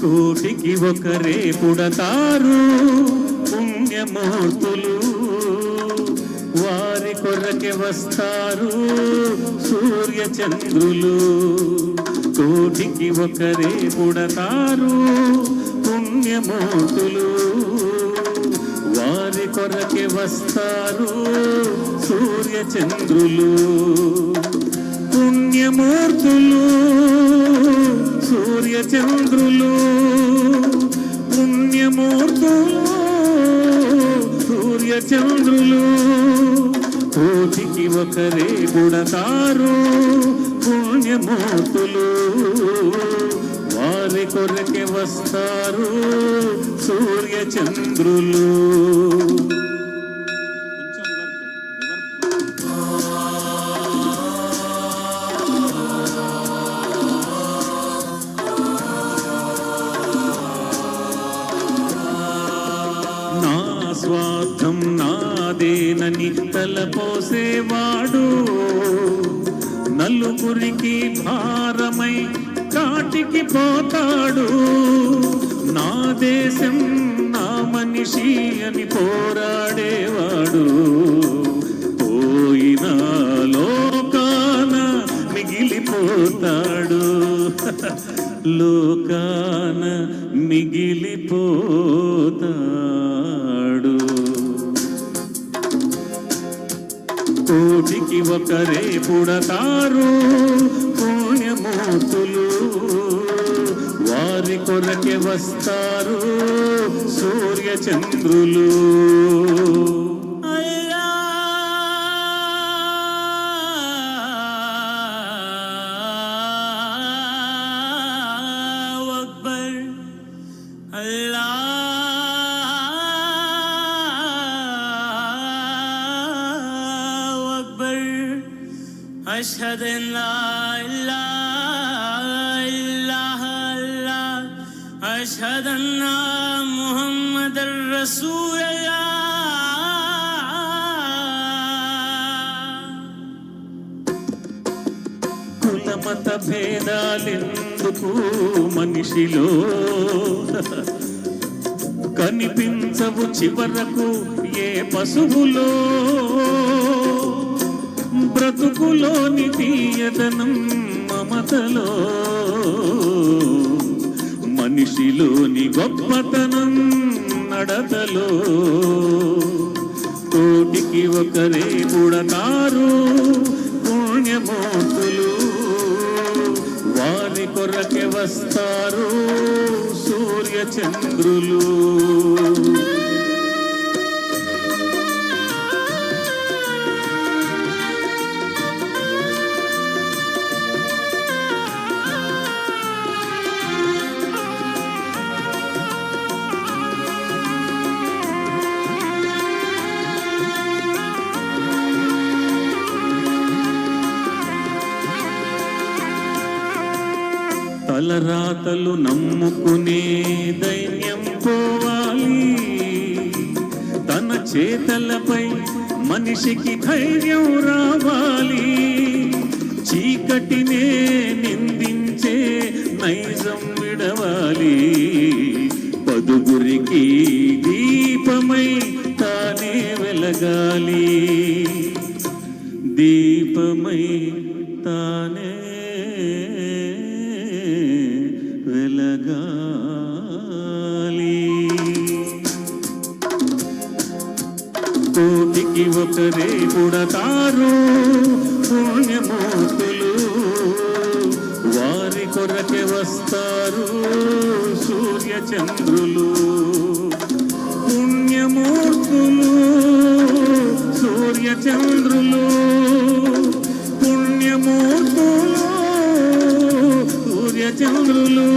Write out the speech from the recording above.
కోటికి ఒకరే పుడతారు పుణ్యమూర్తులు. వారి కొరకే వస్తారు సూర్య చంద్రులు కోటికి ఒకరే పుడతారు పుణ్యమూర్తులు. వారి కొరకే వస్తారు సూర్య చంద్రులు పుణ్యమూర్తులు సూర్య చంద్రులు కోటికి ఒకరే పుడతారు పుణ్యమూర్తులు. వారి కొరకే వస్తారు సూర్య స్వార్థం నాదేనని తలపోసేవాడు నలుగురికి భారమై కాటికి పోతాడు. నా దేశం నా మనిషి అని పోరాడేవాడు. పోయిన లోకాన మిగిలిపోతాడు. లోకాన మిగిలిపోతాడు. కోటికి ఒకరే పుడతారు పుణ్యమూర్తులు వారి కొరకే వస్తారు సూర్య أشهد أن لا إله إلا الله أشهد أن محمد رسول الله మత భేదాలెందుకు మనిషిలో కనిపించవు చివరకు ఏ పశువులో బ్రతుకులోని తీయదనం మమతలో. మనిషిలోని గొప్పతనం నడతలో. కోటికి ఒకరే పుడతారు పుణ్యమూర్తులు. వారి కొరకే వస్తారు సూర్యచంద్రులు. తలరాతలు నమ్ముకునే దైన్యం పోవాలి. తన చేతలపై మనిషికి ధైర్యం రావాలి. చీకటినే నిందించే నైజం విడవాలి. పదుగురికి దీపమై తానే వెలగాలి. దీపమై తానే వెలగాలి కోటికి ఒకరే పుడతారు పుణ్యమూర్తులు. వారి కొరకే వస్తారు సూర్య చంద్రులు పుణ్యమూర్తులు సూర్య చంద్రులు పుణ్యమూర్తులు సూర్య చంద్రులు